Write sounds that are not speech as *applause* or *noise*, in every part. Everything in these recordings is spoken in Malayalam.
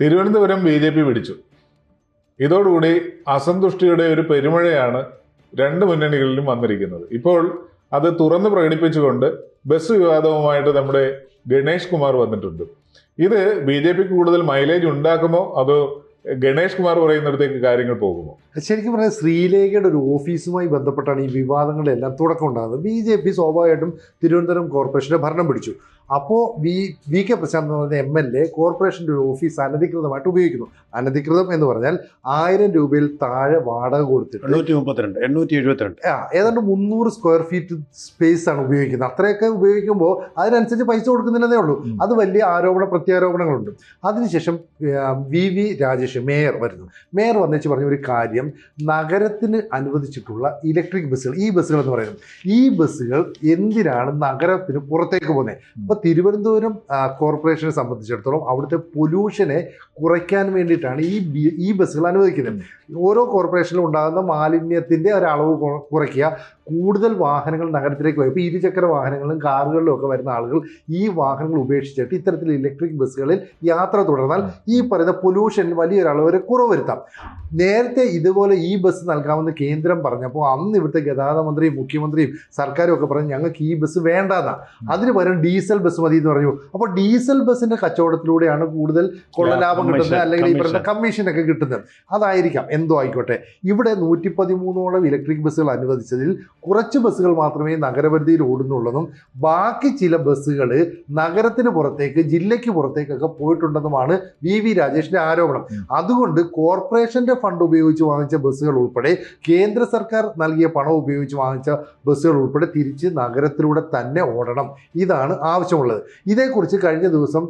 തിരുവനന്തപുരം ബി ജെ പി പിടിച്ചു. ഇതോടുകൂടി അസന്തുഷ്ടിയുടെ ഒരു പെരുമഴയാണ് രണ്ട് മുന്നണികളിലും വന്നിരിക്കുന്നത്. ഇപ്പോൾ അത് തുറന്ന് പ്രകടിപ്പിച്ചുകൊണ്ട് ബസ് വിവാദവുമായിട്ട് നമ്മുടെ ഗണേഷ് കുമാർ വന്നിട്ടുണ്ട്. ഇത് ബി ജെ പിക്ക് കൂടുതൽ മൈലേജ് ഉണ്ടാക്കുമോ? അതോ ഗണേഷ് കുമാർ പറയുന്നിടത്തേക്ക് കാര്യങ്ങൾ പോകുമോ? ശരിക്കും പറഞ്ഞാൽ ശ്രീലേഖയുടെ ഒരു ഓഫീസുമായി ബന്ധപ്പെട്ടാണ് ഈ വിവാദങ്ങളെല്ലാം തുടക്കം ഉണ്ടാകുന്നത്. ബി ജെ പി സ്വാഭാവികമായിട്ടും തിരുവനന്തപുരം കോർപ്പറേഷന്റെ ഭരണം പിടിച്ചു. അപ്പോൾ വി വി കെ പ്രശാന്ത് എന്ന് പറയുന്ന എം എൽ എ കോർപ്പറേഷന്റെ ഒരു ഓഫീസ് അനധികൃതമായിട്ട് ഉപയോഗിക്കുന്നു. അനധികൃതം എന്ന് പറഞ്ഞാൽ ആയിരം രൂപയിൽ താഴെ വാടക കൊടുത്തിട്ട് എണ്ണൂറ്റി മുപ്പത്തിരണ്ട് എണ്ണൂറ്റി എഴുപത്തിരണ്ട് ആ ഏതാണ്ട് മുന്നൂറ് സ്ക്വയർ ഫീറ്റ് സ്പേസ് ആണ് ഉപയോഗിക്കുന്നത്. അത്രയൊക്കെ ഉപയോഗിക്കുമ്പോൾ അതിനനുസരിച്ച് പൈസ കൊടുക്കുന്നില്ലെന്നേ ഉള്ളൂ. അത് വലിയ ആരോപണ പ്രത്യാരോപണങ്ങളുണ്ട്. അതിനുശേഷം വി വി രാജേഷ് മേയർ വരുന്നു. മേയർ വന്നേച്ച് പറഞ്ഞ ഒരു കാര്യം നഗരത്തിന് അനുവദിച്ചിട്ടുള്ള ഇലക്ട്രിക് ബസ്സുകൾ ഈ ബസ്സുകൾ എന്ന് പറയുന്നത് ഈ ബസ്സുകൾ എന്തിനാണ് നഗരത്തിന് പുറത്തേക്ക് പോകുന്നത്? തിരുവനന്തപുരം കോർപ്പറേഷനെ സംബന്ധിച്ചിടത്തോളം അവിടുത്തെ പൊല്യൂഷനെ കുറയ്ക്കാൻ വേണ്ടിയിട്ടാണ് ഈ ഈ ബസ്സുകൾ അനുവദിക്കുന്നത്. ഓരോ കോർപ്പറേഷനിലും ഉണ്ടാകുന്ന മാലിന്യത്തിന്റെ ഒരളവ് കുറ- കുറയ്ക്കുക കൂടുതൽ വാഹനങ്ങൾ നഗരത്തിലേക്ക് വരും. ഇപ്പോൾ ഇരുചക്ര വാഹനങ്ങളും കാറുകളിലും ഒക്കെ വരുന്ന ആളുകൾ ഈ വാഹനങ്ങൾ ഉപേക്ഷിച്ചിട്ട് ഇത്തരത്തിൽ ഇലക്ട്രിക് ബസ്സുകളിൽ യാത്ര തുടർന്നാൽ ഈ പറയുന്ന പൊല്യൂഷൻ വലിയൊരളവ് വരെ കുറവ് വരുത്താം. നേരത്തെ ഇതുപോലെ ഈ ബസ് നൽകാമെന്ന് കേന്ദ്രം പറഞ്ഞപ്പോൾ അന്ന് ഇവിടുത്തെ ഗതാഗത മന്ത്രിയും മുഖ്യമന്ത്രിയും സർക്കാരും ഒക്കെ പറഞ്ഞു ഞങ്ങൾക്ക് ഈ ബസ് വേണ്ടതാണ് അതിന് പകരം ഡീസൽ ബസ് മതി എന്ന് പറഞ്ഞു. അപ്പോൾ ഡീസൽ ബസ്സിന്റെ കച്ചവടത്തിലൂടെയാണ് കൂടുതൽ കൊള്ളലാഭം ലാഭം കിട്ടുന്നത് അല്ലെങ്കിൽ ഈ പറയുന്ന. കമ്മീഷനൊക്കെ കിട്ടുന്നത്. അതായിരിക്കാം. എന്തോ ആയിക്കോട്ടെ. ഇവിടെ നൂറ്റി പതിമൂന്നോളം ഇലക്ട്രിക് ബസ്സുകൾ അനുവദിച്ചതിൽ കുറച്ച് ബസ്സുകൾ മാത്രമേ നഗരപരിധിയിൽ ഓടുന്നുള്ളതും ബാക്കി ചില ബസ്സുകൾ നഗരത്തിന് പുറത്തേക്ക് ജില്ലയ്ക്ക് പുറത്തേക്കൊക്കെ പോയിട്ടുണ്ടെന്നുമാണ് വി വി രാജേഷിന്റെ ആരോപണം. അതുകൊണ്ട് കോർപ്പറേഷന്റെ ഫണ്ട് ഉപയോഗിച്ച് വാങ്ങിച്ച ബസ്സുകൾ ഉൾപ്പെടെ കേന്ദ്ര സർക്കാർ നൽകിയ പണം ഉപയോഗിച്ച് വാങ്ങിച്ച ബസ്സുകൾ ഉൾപ്പെടെ തിരിച്ച് നഗരത്തിലൂടെ തന്നെ ഓടണം. ഇതാണ് ആവശ്യമുള്ളത്. ഇതേക്കുറിച്ച് കഴിഞ്ഞ ദിവസം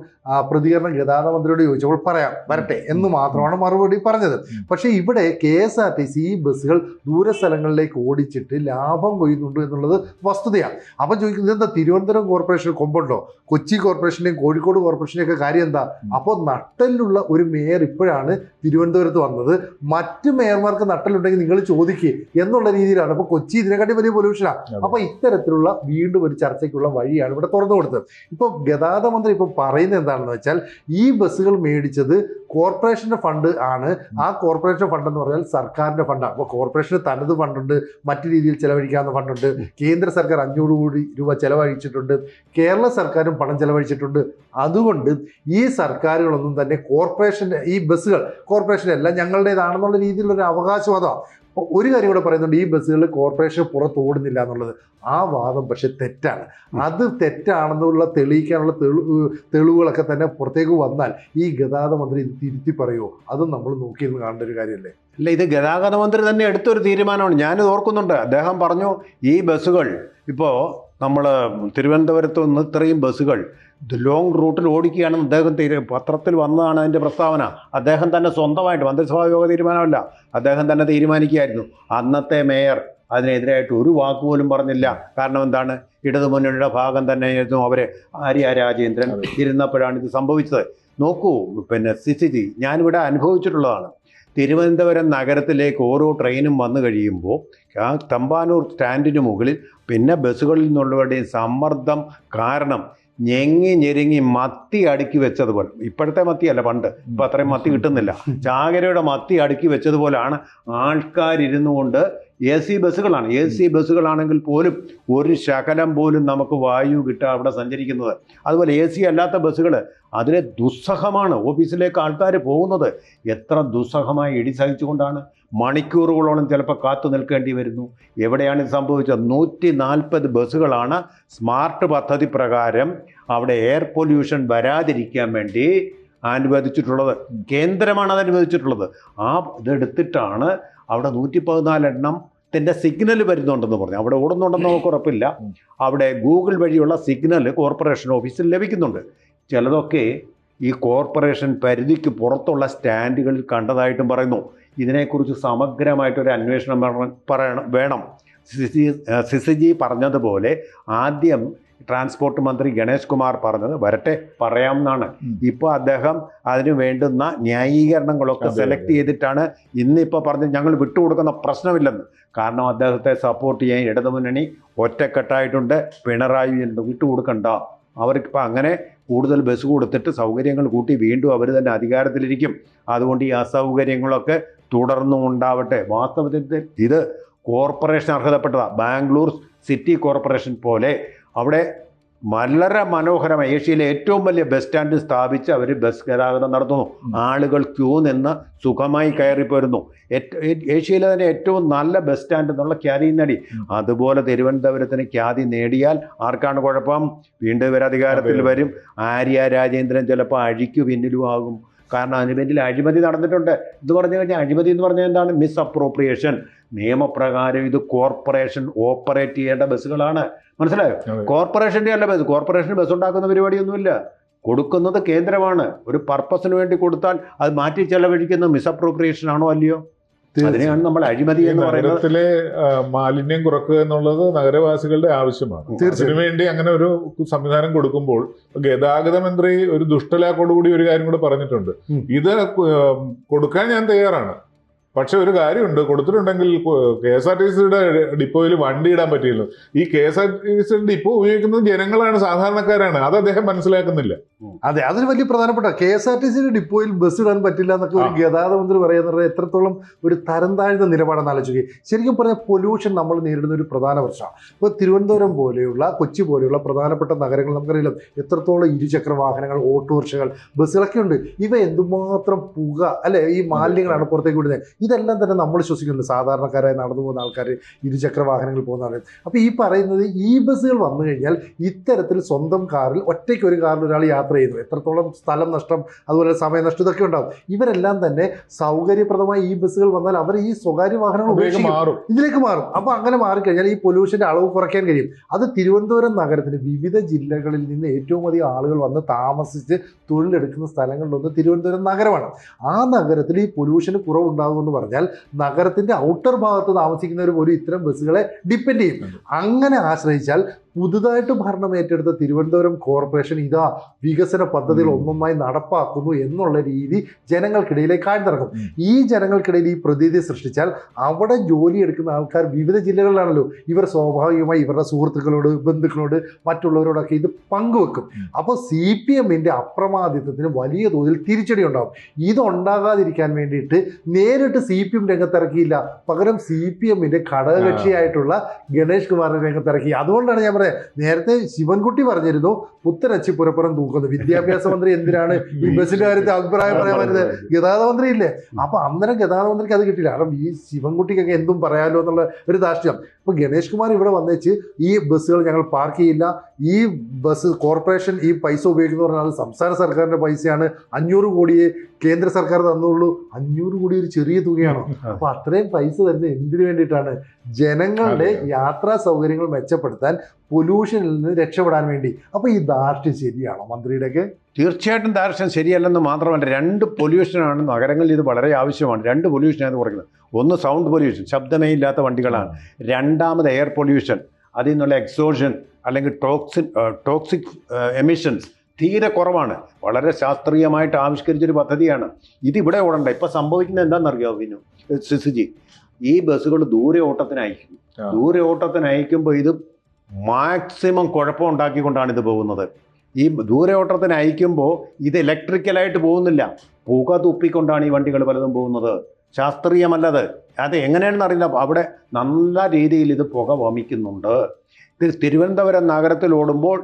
പ്രതികരണം ഗതാഗത മന്ത്രിയോട് ചോദിച്ചപ്പോൾ പറയാം വരട്ടെ എന്ന് മാത്രമാണ് മറുപടി പറഞ്ഞത്. പക്ഷേ ഇവിടെ K S R T C ഈ ബസ്സുകൾ ദൂര സ്ഥലങ്ങളിലേക്ക് ഓടിച്ചിട്ട് ലാഭം കൊയ്യുന്നുണ്ട് എന്നുള്ളത് വസ്തുതയാണ്. അപ്പം ചോദിക്കുന്നത് എന്താ തിരുവനന്തപുരം കോർപ്പറേഷൻ കൊമ്പുണ്ടോ? കൊച്ചി കോർപ്പറേഷന്റെയും കോഴിക്കോട് കോർപ്പറേഷന്റെയൊക്കെ കാര്യം എന്താ? അപ്പോൾ നട്ടലിലുള്ള ഒരു മേയർ ഇപ്പോഴാണ് തിരുവനന്തപുരത്ത് വന്നത്. മറ്റ് മേയർമാർക്ക് നട്ടലുണ്ടെങ്കിൽ നിങ്ങൾ ചോദിക്കുക എന്നുള്ള രീതിയിലാണ്. അപ്പോൾ കൊച്ചി ഇതിനെക്കാട്ടി വലിയ പൊല്യൂഷനാണ്. അപ്പോൾ ഇത്തരത്തിലുള്ള വീണ്ടും ഒരു ചർച്ചയ്ക്കുള്ള വഴിയാണ് ഇവിടെ തുറന്നു കൊടുത്തത്. ഇപ്പോൾ ഗതാഗത മന്ത്രി ഇപ്പോൾ പറയുന്നത് എന്താണെന്ന് വെച്ചാൽ ഈ ബസ്സുകൾ മേടിച്ചത് കോർപ്പറേഷന്റെ ഫണ്ട് ആണ്. ആ കോർപ്പറേഷൻ ഫണ്ട് എന്ന് പറഞ്ഞാൽ സർക്കാരിന്റെ ഫണ്ടാണ് അപ്പോൾ കോർപ്പറേഷന് തനത് ഫണ്ടുണ്ട് മറ്റു രീതിയിൽ ചെലവഴിക്കാവുന്ന ഫണ്ടുണ്ട് കേന്ദ്ര സർക്കാർ അഞ്ഞൂറ് കോടി രൂപ ചെലവഴിച്ചിട്ടുണ്ട്. കേരള സർക്കാരും പണം ചെലവഴിച്ചിട്ടുണ്ട്. അതുകൊണ്ട് ഈ സർക്കാരുകളൊന്നും തന്നെ കോർപ്പറേഷന്റെ ഈ ബസ്സുകൾ കോർപ്പറേഷൻ എല്ലാം ഞങ്ങളുടേതാണെന്നുള്ള ഒരു അവകാശവാദമാണ്. അപ്പോൾ ഒരു കാര്യം കൂടെ പറയുന്നുണ്ട് ഈ ബസ്സുകൾ കോർപ്പറേഷൻ പുറത്ത് ഓടുന്നില്ല എന്നുള്ളത്. ആ വാദം പക്ഷെ തെറ്റാണ്. അത് തെറ്റാണെന്നുള്ള തെളിയിക്കാനുള്ള തെളിവുകളൊക്കെ തന്നെ പുറത്തേക്ക് വന്നാൽ ഈ ഗതാഗത മന്ത്രി ഇത് തിരുത്തി പറയുമോ അതും നമ്മൾ നോക്കിയിരുന്ന് കാണേണ്ട ഒരു കാര്യമല്ലേ? അല്ല ഇത് ഗതാഗത മന്ത്രി തന്നെ എടുത്തൊരു തീരുമാനമാണ്. ഞാനിത് ഓർക്കുന്നുണ്ട്. അദ്ദേഹം പറഞ്ഞു ഈ ബസ്സുകൾ ഇപ്പോൾ നമ്മൾ തിരുവനന്തപുരത്ത് നിന്ന് ഇത്രയും ബസ്സുകൾ ലോങ് റൂട്ടിൽ ഓടിക്കുകയാണെന്ന് അദ്ദേഹം തീരു പത്രത്തിൽ വന്നതാണ് അതിന്റെ പ്രസ്താവന. അദ്ദേഹം തന്നെ സ്വന്തമായിട്ട് മന്ത്രിസഭാ യോഗ തീരുമാനമല്ല. അദ്ദേഹം തന്നെ തീരുമാനിക്കുകയായിരുന്നു. അന്നത്തെ മേയർ അതിനെതിരായിട്ട് ഒരു വാക്ക് പോലും പറഞ്ഞില്ല. കാരണം എന്താണ്? ഇടതുമുന്നണിയുടെ ഭാഗം തന്നെയായിരുന്നു അവർ ആര്യ രാജേന്ദ്രൻ ഇരുന്നപ്പോഴാണ് ഇത് സംഭവിച്ചത്. നോക്കൂ പിന്നെ സിസിജി ഞാനിവിടെ അനുഭവിച്ചിട്ടുള്ളതാണ്. തിരുവനന്തപുരം നഗരത്തിലേക്ക് ഓരോ ട്രെയിനും വന്നു കഴിയുമ്പോൾ ആ തമ്പാനൂർ സ്റ്റാൻഡിന് മുകളിൽ പിന്നെ ബസ്സുകളിൽ നിന്നുള്ളവരുടെയും സമ്മർദ്ദം കാരണം ഞെങ്ങി ഞെരുങ്ങി മത്തി അടുക്കി വെച്ചതുപോലെ. ഇപ്പോഴത്തെ മത്തിയല്ല പണ്ട്. ഇപ്പം അത്രയും മത്തി കിട്ടുന്നില്ല. ചാകരയുടെ മത്തി അടുക്കി വെച്ചതുപോലാണ് ആൾക്കാരിരുന്നു കൊണ്ട് എ സി ബസ്സുകളാണ്. എ സി ബസ്സുകളാണെങ്കിൽ പോലും ഒരു ശകലം പോലും നമുക്ക് വായു കിട്ടുക അവിടെ സഞ്ചരിക്കുന്നത്. അതുപോലെ എ സി അല്ലാത്ത ബസ്സുകൾ അതിലെ ദുസ്സഹമാണ്. ഓഫീസിലേക്ക് ആൾക്കാർ പോകുന്നത് എത്ര ദുസ്സഹമായി ഇടി സഹിച്ചുകൊണ്ടാണ് മണിക്കൂറുകളോളം ചിലപ്പോൾ കാത്തു നിൽക്കേണ്ടി വരുന്നു. എവിടെയാണ് ഇത് സംഭവിച്ചത്? നൂറ്റി നാൽപ്പത് ബസ്സുകളാണ് സ്മാർട്ട് പദ്ധതി പ്രകാരം അവിടെ എയർ പൊല്യൂഷൻ വരാതിരിക്കാൻ വേണ്ടി അനുവദിച്ചിട്ടുള്ളത്. കേന്ദ്രമാണ് അത് അനുവദിച്ചിട്ടുള്ളത്. ആ ഇതെടുത്തിട്ടാണ് അവിടെ നൂറ്റി പതിനാലെണ്ണം ത്തിന്റെ സിഗ്നൽ വരുന്നുണ്ടെന്ന് പറഞ്ഞു. അവിടെ ഓടുന്നുണ്ടെന്ന് നമുക്ക് ഉറപ്പില്ല. അവിടെ ഗൂഗിൾ വഴിയുള്ള സിഗ്നൽ കോർപ്പറേഷൻ ഓഫീസിൽ ലഭിക്കുന്നുണ്ട്. ചിലതൊക്കെ ഈ കോർപ്പറേഷൻ പരിധിക്ക് പുറത്തുള്ള സ്റ്റാൻഡുകളിൽ കണ്ടതായിട്ടും പറയുന്നു. ഇതിനെക്കുറിച്ച് സമഗ്രമായിട്ടൊരു അന്വേഷണം പറ- പറയണം വേണം. സിസി സിസിജി പറഞ്ഞതുപോലെ ആദ്യം ട്രാൻസ്പോർട്ട് മന്ത്രി ഗണേഷ് കുമാർ പറഞ്ഞത് വരട്ടെ പറയാമെന്നാണ്. ഇപ്പോൾ അദ്ദേഹം അതിന് വേണ്ടുന്ന ന്യായീകരണങ്ങളൊക്കെ സെലക്ട് ചെയ്തിട്ടാണ് ഇന്നിപ്പോൾ പറഞ്ഞ് ഞങ്ങൾ വിട്ടുകൊടുക്കുന്ന പ്രശ്നമില്ലെന്ന്. കാരണം അദ്ദേഹത്തെ സപ്പോർട്ട് ചെയ്യാൻ ഇടതുമുന്നണി ഒറ്റക്കെട്ടായിട്ടുണ്ട്. പിണറായി വിട്ടുകൊടുക്കണ്ട. അവർക്കിപ്പോൾ അങ്ങനെ കൂടുതൽ ബസ് കൊടുത്തിട്ട് സൗകര്യങ്ങൾ കൂട്ടി വീണ്ടും അവർ തന്നെ അധികാരത്തിലിരിക്കും. അതുകൊണ്ട് ഈ അസൗകര്യങ്ങളൊക്കെ തുടർന്നും ഉണ്ടാവട്ടെ. വാസ്തവത്തിൽ ഇത് കോർപ്പറേഷൻ അർഹതപ്പെട്ടതാണ് ബാംഗ്ലൂർ സിറ്റി കോർപ്പറേഷൻ പോലെ. അവിടെ വളരെ മനോഹരമായി ഏഷ്യയിലെ ഏറ്റവും വലിയ ബസ് സ്റ്റാൻഡ് സ്ഥാപിച്ച് അവർ ബസ് ഗതാഗതം നടത്തുന്നു. ആളുകൾ ക്യൂ നിന്ന് സുഖമായി കയറി പോരുന്നു. ഏഷ്യയിലെ തന്നെ ഏറ്റവും നല്ല ബസ് സ്റ്റാൻഡ് എന്നുള്ള ഖ്യാതി നേടി. അതുപോലെ തിരുവനന്തപുരത്തിന് ഖ്യാതി നേടിയാൽ ആർക്കാണ് കുഴപ്പം? വീണ്ടും ഇവർ അധികാരത്തിൽ. വരും. ആര്യ രാജേന്ദ്രൻ ചിലപ്പോൾ അഴിക്കു പിന്നിലും ആകും. കാരണം അതിന് പിന്നിൽ അഴിമതി നടന്നിട്ടുണ്ട്. ഇത് പറഞ്ഞു കഴിഞ്ഞാൽ അഴിമതി എന്ന് പറഞ്ഞാൽ എന്താണ്? മിസ് അപ്രോപ്രിയേഷൻ നിയമപ്രകാരം ഇത് കോർപ്പറേഷൻ ഓപ്പറേറ്റ് ചെയ്യേണ്ട ബസ്സുകളാണ്. മനസ്സിലായോ. കോർപ്പറേഷന്റെ അല്ല ബസ്. കോർപ്പറേഷൻ ബസ് ഉണ്ടാക്കുന്ന പരിപാടിയൊന്നുമില്ല. കൊടുക്കുന്നത് കേന്ദ്രമാണ്. ഒരു പർപ്പസിന് വേണ്ടി കൊടുത്താൽ അത് മാറ്റി ചെലവഴിക്കുന്ന മിസ്അപ്രോപ്രിയേഷൻ ആണോ അല്ലയോ? അതിനെയാണ് നമ്മൾ അഴിമതി എന്ന് പറയുന്നത്. നഗരത്തിലെ മാലിന്യം കുറക്കുക എന്നുള്ളത് നഗരവാസികളുടെ ആവശ്യമാണ്. തീർച്ചയായും. അതിനുവേണ്ടി അങ്ങനെ ഒരു സംവിധാനം കൊടുക്കുമ്പോൾ ഗതാഗത മന്ത്രി ഒരു ദുഷ്ടലാക്കോടുകൂടി ഒരു കാര്യം കൂടെ പറഞ്ഞിട്ടുണ്ട്. ഇത് കൊടുക്കാൻ ഞാൻ തയ്യാറാണ്. പക്ഷെ ഒരു കാര്യമുണ്ട് കൊടുത്തിട്ടുണ്ടെങ്കിൽ കെ എസ് ആർ ടി സിയുടെ ഡിപ്പോയിൽ വണ്ടി ഇടാൻ പറ്റിയല്ലോ ഈ കെ എസ് ആർ ടി സിയുടെ ഡിപ്പോ ഉപയോഗിക്കുന്നത് ജനങ്ങളാണ് സാധാരണക്കാരാണ്. അത് അദ്ദേഹം മനസ്സിലാക്കുന്നില്ല. അതെ അതൊരു വലിയ പ്രധാനപ്പെട്ട കെ എസ് ആർ ടി സിയുടെ ഡിപ്പോയിൽ ബസ് ഇടാൻ പറ്റില്ല എന്നൊക്കെ ഒരു ഗതാഗത മന്ത്രി പറയുന്നത് എത്രത്തോളം ഒരു തരം താഴ്ന്ന നിലപാടെന്ന് ആലോചിക്കുക. ശരിക്കും പറഞ്ഞാൽ പൊല്യൂഷൻ നമ്മൾ നേരിടുന്ന ഒരു പ്രധാന പ്രശ്നമാണ്. ഇപ്പോൾ തിരുവനന്തപുരം പോലെയുള്ള കൊച്ചി പോലെയുള്ള പ്രധാനപ്പെട്ട നഗരങ്ങൾ നമുക്കറിയില്ല. എത്രത്തോളം ഇരുചക്ര വാഹനങ്ങൾ ഓട്ടോറിക്ഷകൾ ബസ്സുകളൊക്കെ ഉണ്ട്. ഇവ എന്തുമാത്രം പുക അല്ലെ ഈ മാലിന്യങ്ങളാണ് പുറത്തേക്ക് വിടുന്നത്? ഇതെല്ലാം തന്നെ നമ്മൾ ശ്വസിക്കുന്നുണ്ട്. സാധാരണക്കാരായി നടന്നു പോകുന്ന ആൾക്കാർ ഇരുചക്ര വാഹനങ്ങളിൽ പോകുന്ന ആൾക്കാർ അപ്പോൾ ഈ പറയുന്നത് ഈ ബസ്സുകൾ വന്നു കഴിഞ്ഞാൽ ഇത്തരത്തിൽ സ്വന്തം കാറിൽ ഒറ്റയ്ക്ക് ഒരു കാറിൽ ഒരാൾ യാത്ര ചെയ്യുന്നു എത്രത്തോളം സ്ഥലം നഷ്ടം അതുപോലെ സമയനഷ്ടം ഇതൊക്കെ ഉണ്ടാവും. ഇവരെല്ലാം തന്നെ സൗകര്യപ്രദമായി ഈ ബസ്സുകൾ വന്നാൽ അവർ ഈ സ്വകാര്യ വാഹനങ്ങൾ ഉപയോഗിക്കും മാറും. ഇതിലേക്ക് മാറും. അപ്പോൾ അങ്ങനെ മാറിക്കഴിഞ്ഞാൽ ഈ പൊല്യൂഷന്റെ അളവ് കുറയ്ക്കാൻ കഴിയും. അത് തിരുവനന്തപുരം നഗരത്തിന് വിവിധ ജില്ലകളിൽ നിന്ന് ഏറ്റവും അധികം ആളുകൾ വന്ന് താമസിച്ച് തൊഴിലെടുക്കുന്ന സ്ഥലങ്ങളിലൊന്ന് തിരുവനന്തപുരം നഗരമാണ്. ആ നഗരത്തിൽ ഈ പൊല്യൂഷന് കുറവുണ്ടാകുമെന്ന് പറഞ്ഞാൽ നഗരത്തിന്റെ ഔട്ടർ ഭാഗത്ത് താമസിക്കുന്നവർ പോലും ഇത്തരം ബസ്സുകളെ ഡിപ്പെൻഡ് ചെയ്യും. അങ്ങനെ ആശ്രയിച്ചാൽ പുതുതായിട്ട് ഭരണം ഏറ്റെടുത്ത തിരുവനന്തപുരം കോർപ്പറേഷൻ ഇതാ വികസന പദ്ധതികൾ. ഒന്നൊന്നായി നടപ്പാക്കുന്നു എന്നുള്ള രീതി ജനങ്ങൾക്കിടയിലേക്ക് ആഴ്ന്നിറങ്ങും ഈ ജനങ്ങൾക്കിടയിൽ ഈ പ്രതീതി സൃഷ്ടിച്ചാൽ അവിടെ ജോലി എടുക്കുന്ന ആൾക്കാർ വിവിധ ജില്ലകളിലാണല്ലോ. ഇവർ സ്വാഭാവികമായി ഇവരുടെ സുഹൃത്തുക്കളോട് ബന്ധുക്കളോട് മറ്റുള്ളവരോടൊക്കെ ഇത് പങ്കുവെക്കും. അപ്പോൾ സി പി എമ്മിന്റെ അപ്രമാദിത്വത്തിന് വലിയ തോതിൽ തിരിച്ചടി ഉണ്ടാകും ഇതുണ്ടാകാതിരിക്കാൻ വേണ്ടിയിട്ട് നേരിട്ട് സി പി എം രംഗത്തിറക്കിയില്ല. പകരം സി പി എമ്മിന്റെ ഘടകകക്ഷിയായിട്ടുള്ള ഗണേഷ് കുമാറിനെ രംഗത്തിറക്കി. അതുകൊണ്ടാണ് ഞാൻ പറയുന്നത് നേരത്തെ ശിവൻകുട്ടി പറഞ്ഞിരുന്നു പുത്തരച്ചി പുരപ്പുറം തൂക്കുന്നു. വിദ്യാഭ്യാസ മന്ത്രി എന്തിനാണ് ഈ ബസ്സിന്റെ കാര്യത്തിൽ അഭിപ്രായം പറയാൻ പറ്റുന്നത് ഗതാഗത മന്ത്രി ഇല്ലേ? അപ്പൊ അന്നേരം ഗതാഗത മന്ത്രിക്ക് അത് കിട്ടില്ല കാരണം ഈ ശിവൻകുട്ടിക്കൊക്കെ എന്തും പറയാലോ എന്നുള്ള ഒരു ധാർഷ്ട്യം. അപ്പൊ ഗണേഷ് കുമാർ ഇവിടെ വന്നേച്ച് ഈ ബസ്സുകൾ ഞങ്ങൾ പാർക്ക് ചെയ്യില്ല. ഈ ബസ് കോർപ്പറേഷൻ ഈ പൈസ ഉപയോഗിക്കുന്ന പറഞ്ഞാൽ അത് സംസ്ഥാന സർക്കാരിന്റെ പൈസയാണ്. അഞ്ഞൂറ് കോടിയെ കേന്ദ്ര സർക്കാർ തന്നുള്ളൂ. അഞ്ഞൂറ് കോടി ഒരു ചെറിയ തുകയാണോ? അപ്പൊ അത്രയും പൈസ തന്നെ എന്തിനു വേണ്ടിയിട്ടാണ്? ജനങ്ങളുടെ യാത്രാ സൗകര്യങ്ങൾ മെച്ചപ്പെടുത്താൻ പൊല്യൂഷനിൽ നിന്ന് രക്ഷപ്പെടാൻ വേണ്ടി. അപ്പൊ ഈ ദാർഷ്ട്യം ശരിയാണോ മന്ത്രിയുടെയൊക്കെ? തീർച്ചയായിട്ടും ദാർഷ്ട്യം ശരിയല്ലെന്ന് മാത്രമല്ല രണ്ട് പൊല്യൂഷനാണ് നഗരങ്ങളിൽ ഇത് വളരെ ആവശ്യമാണ്. രണ്ട് പൊല്യൂഷനാണ് ഇത് കുറയ്ക്കുന്നത്. ഒന്ന് സൗണ്ട് പൊല്യൂഷൻ ശബ്ദമേ ഇല്ലാത്ത വണ്ടികളാണ്. രണ്ടാമത് എയർ പൊല്യൂഷൻ അതിൽ നിന്നുള്ള എക്സോഷൻ അല്ലെങ്കിൽ ടോക്സിൻ ടോക്സിക് എമിഷൻസ് തീരെ കുറവാണ്. വളരെ ശാസ്ത്രീയമായിട്ട് ആവിഷ്കരിച്ചൊരു പദ്ധതിയാണ്. ഇതിവിടെ ഓടണ്ട. ഇപ്പം സംഭവിക്കുന്നത് എന്താണെന്നറിയാമോ വിനു? സിസിജി ഈ ബസ്സുകൾ ദൂരെ ഓട്ടത്തിന് അയക്കും ദൂരെ ഓട്ടത്തിന് അയക്കുമ്പോൾ ഇത് മാക്സിമം കുഴപ്പം ഉണ്ടാക്കിക്കൊണ്ടാണ് ഇത് പോകുന്നത്. ഈ ദൂരെ ഓട്ടത്തിന് അയക്കുമ്പോൾ ഇത് ഇലക്ട്രിക്കലായിട്ട് പോകുന്നില്ല. പുക തുപ്പിക്കൊണ്ടാണ് ഈ വണ്ടികൾ പലതും പോകുന്നത്. ശാസ്ത്രീയമല്ലത്. അത് എങ്ങനെയാണെന്ന് അറിയില്ല. അവിടെ നല്ല രീതിയിൽ ഇത് പുക വമിക്കുന്നുണ്ട്. തിരുവനന്തപുരം നഗരത്തിൽ ഓടുമ്പോൾ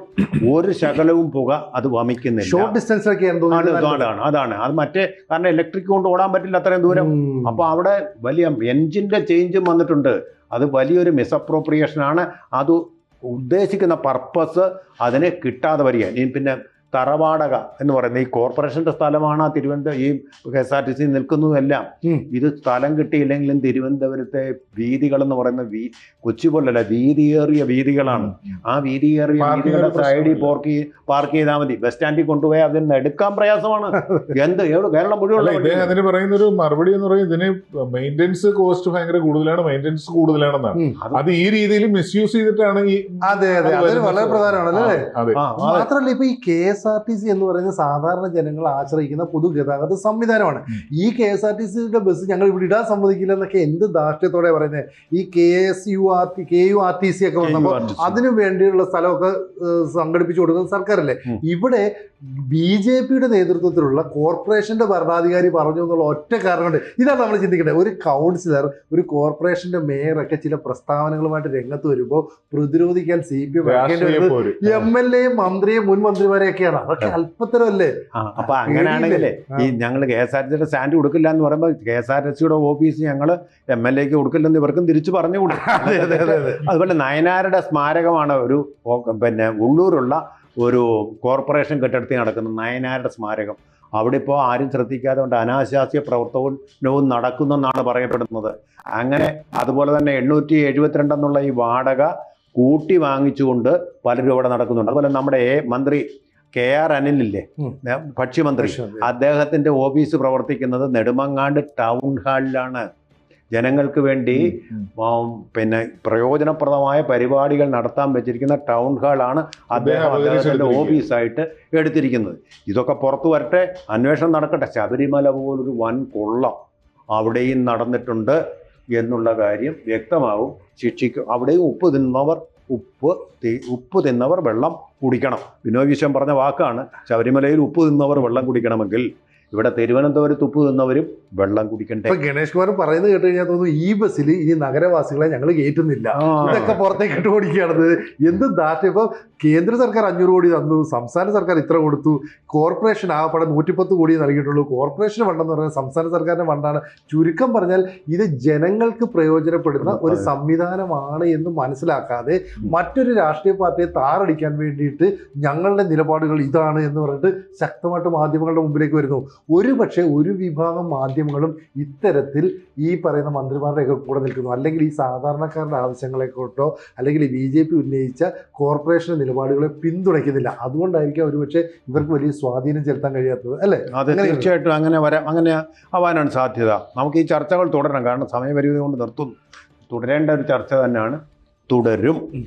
ഒരു ശകലവും പുക അത് വമിക്കുന്നില്ല. ഷോർട്ട് ഡിസ്റ്റൻസ് ഒക്കെ അതാണ് അതാണ്. അത് മറ്റേ കാരണം ഇലക്ട്രിക് കൊണ്ട് ഓടാൻ പറ്റില്ല അത്രയും ദൂരം. അപ്പോൾ അവിടെ വലിയ എൻജിന്റെ ചേഞ്ചും വന്നിട്ടുണ്ട്. അത് വലിയൊരു മിസ്അപ്രോപ്രിയേഷൻ ആണ്. അത് ഉദ്ദേശിക്കുന്ന പർപ്പസ് അതിനെ കിട്ടാതെ വരിക ഇനി പിന്നെ തറവാടക എന്ന് പറയുന്നത് ഈ കോർപ്പറേഷന്റെ സ്ഥലമാണ് ആ തിരുവനന്തപുരം ഈ K S R T C നിൽക്കുന്നതെല്ലാം. ഇത് സ്ഥലം കിട്ടിയില്ലെങ്കിലും തിരുവനന്തപുരത്തെ വീതികൾ എന്ന് പറയുന്ന വീ കൊച്ചി പോലല്ല വീതിയേറിയ വീതികളാണ്. ആ വീതിയേറിയ വീതികളുടെ സൈഡിൽ പോർക്ക് പാർക്ക് ചെയ്താൽ മതി. ബസ് സ്റ്റാൻഡിൽ കൊണ്ടുപോയാൽ അതിന് എടുക്കാൻ പ്രയാസമാണ്. *laughs* എന്ത്? എവിടെ? കേരളം മുഴുവൻ അതിന് പറയുന്ന ഒരു മറുപടി എന്ന് പറയുന്നത് ഇതിന് മെയിന്റെനൻസ് കോസ്റ്റ് ഭയങ്കര കൂടുതലാണ് മെയിന്റെനൻസ് കൂടുതലാണെന്നാണ്. അത് ഈ രീതിയിൽ മിസ്യൂസ് ചെയ്തിട്ടാണ് ഈ അതെ അതെ. അത് അതൊരു വളരെ പ്രധാനമാണ് അല്ലേ മാത്രല്ല മാത്രമല്ല ഇപ്പൊ ഈ K S R T C എന്ന് പറയുന്ന സാധാരണ ജനങ്ങൾ ആശ്രയിക്കുന്ന പൊതുഗതാഗത സംവിധാനമാണ്. ഈ കെ എസ് ആർ ടി സിയുടെ ബസ് ഞങ്ങൾ ഇവിടെ ഇടാൻ സമ്മതിക്കില്ല എന്നൊക്കെ എന്ത് ധാർഷ്ട്യത്തോടെ പറയുന്നത് ഈ K S U R T K U R T C ഒക്കെ വന്നപ്പോൾ അതിനു വേണ്ടിയുള്ള സ്ഥലമൊക്കെ സംഘടിപ്പിച്ചു കൊടുക്കുന്നത് സർക്കാരല്ലേ? ഇവിടെ ബി ജെ പിയുടെ നേതൃത്വത്തിലുള്ള കോർപ്പറേഷന്റെ ഭരണാധികാരി പറഞ്ഞു എന്നുള്ള ഒറ്റ കാരണം കൊണ്ട് ഇതാണ് നമ്മൾ ചിന്തിക്കേണ്ടത്. ഒരു കൗൺസിലർ ഒരു കോർപ്പറേഷന്റെ മേയറൊക്കെ ചില പ്രസ്താവനകളുമായിട്ട് രംഗത്ത് വരുമ്പോൾ പ്രതിരോധിക്കാൻ C P M M L എയും മന്ത്രിയും മുൻ മന്ത്രിമാരെയൊക്കെയാണ്. അതൊക്കെ അല്പത്തരമല്ലേ? അപ്പൊ അങ്ങനെയാണെങ്കിലേ ഈ ഞങ്ങൾ കെ എസ് ആർ ടിയുടെ സ്റ്റാൻഡ് കൊടുക്കില്ല എന്ന് പറയുമ്പോൾ കെ എസ് ആർ സിയുടെ ഓഫീസ് ഞങ്ങൾ എം എൽ എക്ക് കൊടുക്കില്ലെന്ന് ഇവർക്കും തിരിച്ചു പറഞ്ഞു കൊടുക്കും *laughs* അതെ അതെ അതെ അതെ. അതുപോലെ നയനാരുടെ സ്മാരകമാണ് ഒരു പിന്നെ ഉള്ളൂരുള്ള ഒരു കോർപ്പറേഷൻ കെട്ടിടത്തിൽ നടക്കുന്ന നയനാരുടെ സ്മാരകം. അവിടെ ഇപ്പോൾ ആരും ശ്രദ്ധിക്കാതെ കൊണ്ട് അനാശാസ്യ പ്രവർത്തനവും നടക്കുന്നെന്നാണ് പറയപ്പെടുന്നത്. അങ്ങനെ അതുപോലെ തന്നെ എണ്ണൂറ്റി എഴുപത്തിരണ്ട് എന്നുള്ള ഈ വാടക കൂട്ടി വാങ്ങിച്ചുകൊണ്ട് പലരും അവിടെ നടക്കുന്നുണ്ട്. അതുപോലെ നമ്മുടെ എ മന്ത്രി കെ ആർ അനിലില്ലേ. ഭക്ഷ്യമന്ത്രി. അദ്ദേഹത്തിന്റെ ഓഫീസ് പ്രവർത്തിക്കുന്നത് നെടുമങ്ങാട് ടൗൺ ഹാളിലാണ്. ജനങ്ങൾക്ക് വേണ്ടി പിന്നെ പ്രയോജനപ്രദമായ പരിപാടികൾ നടത്താൻ വെച്ചിരിക്കുന്ന ടൗൺ ഹാളാണ് അദ്ദേഹം അദ്ദേഹത്തിന്റെ. ഓഫീസായിട്ട് എടുത്തിരിക്കുന്നത്. ഇതൊക്കെ പുറത്തു വരട്ടെ അന്വേഷണം നടക്കട്ടെ. ശബരിമല പോലൊരു വൻ കൊള്ളം അവിടെയും നടന്നിട്ടുണ്ട് എന്നുള്ള കാര്യം വ്യക്തമാവും. ശിക്ഷിക്കും അവിടെയും ഉപ്പ് തിന്നവർ ഉപ്പ് ഉപ്പ് തിന്നവർ വെള്ളം കുടിക്കണം. വിനോദ് വിശ്വം പറഞ്ഞ വാക്കാണ് ശബരിമലയിൽ ഉപ്പ് തിന്നവർ വെള്ളം കുടിക്കണമെങ്കിൽ ഇവിടെ തിരുവനന്തപുരത്ത് ഉപ്പ് തിന്നവരും വെള്ളം കുടിക്കണ്ടേ ഇപ്പൊ ഗണേഷ് കുമാർ പറയുന്നത് കേട്ട് കഴിഞ്ഞാൽ തോന്നുന്നു ഈ ബസ്സിൽ ഇനി നഗരവാസികളെ ഞങ്ങൾ കയറ്റുന്നില്ല. ഇതൊക്കെ പുറത്തേക്ക് ഇട്ട് ഓടിക്കുകയാണത്. എന്ത് ദാറ്റ ഇപ്പൊ കേന്ദ്ര സർക്കാർ അഞ്ഞൂറ് കോടി തന്നു സംസ്ഥാന സർക്കാർ ഇത്ര കൊടുത്തു. കോർപ്പറേഷൻ ആകപ്പാടെ നൂറ്റിപ്പത്ത് കോടി നൽകിയിട്ടുള്ളൂ. കോർപ്പറേഷൻ ഫണ്ടെന്ന് പറഞ്ഞാൽ സംസ്ഥാന സർക്കാരിന്റെ ഫണ്ടാണ്. ചുരുക്കം പറഞ്ഞാൽ ഇത് ജനങ്ങൾക്ക് പ്രയോജനപ്പെടുന്ന ഒരു. സംവിധാനമാണ് എന്ന് മനസ്സിലാക്കാതെ മറ്റൊരു രാഷ്ട്രീയ പാർട്ടിയെ താറടിക്കാൻ വേണ്ടിയിട്ട് ഞങ്ങളുടെ നിലപാടുകൾ ഇതാണ് എന്ന് പറഞ്ഞിട്ട് ശക്തമായിട്ട് മാധ്യമങ്ങളുടെ മുമ്പിലേക്ക് വരുന്നു. ഒരു പക്ഷേ ഒരു വിഭാഗം മാധ്യമങ്ങളും ഇത്തരത്തിൽ ഈ പറയുന്ന മന്ത്രിമാരുടെയൊക്കെ കൂടെ നിൽക്കുന്നു. അല്ലെങ്കിൽ ഈ സാധാരണക്കാരുടെ ആവശ്യങ്ങളെ കൊണ്ടോ അല്ലെങ്കിൽ ബി ജെ പി ഉന്നയിച്ച കോർപ്പറേഷൻ നിലപാടുകളെ പിന്തുണയ്ക്കുന്നില്ല. അതുകൊണ്ടായിരിക്കും ഒരുപക്ഷെ ഇവർക്ക് വലിയ സ്വാധീനം ചെലുത്താൻ കഴിയാത്തത് അല്ലേ? അതെ തീർച്ചയായിട്ടും അങ്ങനെ വരാം അങ്ങനെ ആവാനാണ് സാധ്യത. നമുക്ക് ഈ ചർച്ചകൾ തുടരണം. കാരണം സമയപരിധി കൊണ്ട് നിർത്തുന്നു. തുടരേണ്ട ഒരു ചർച്ച തന്നെയാണ്. തുടരും.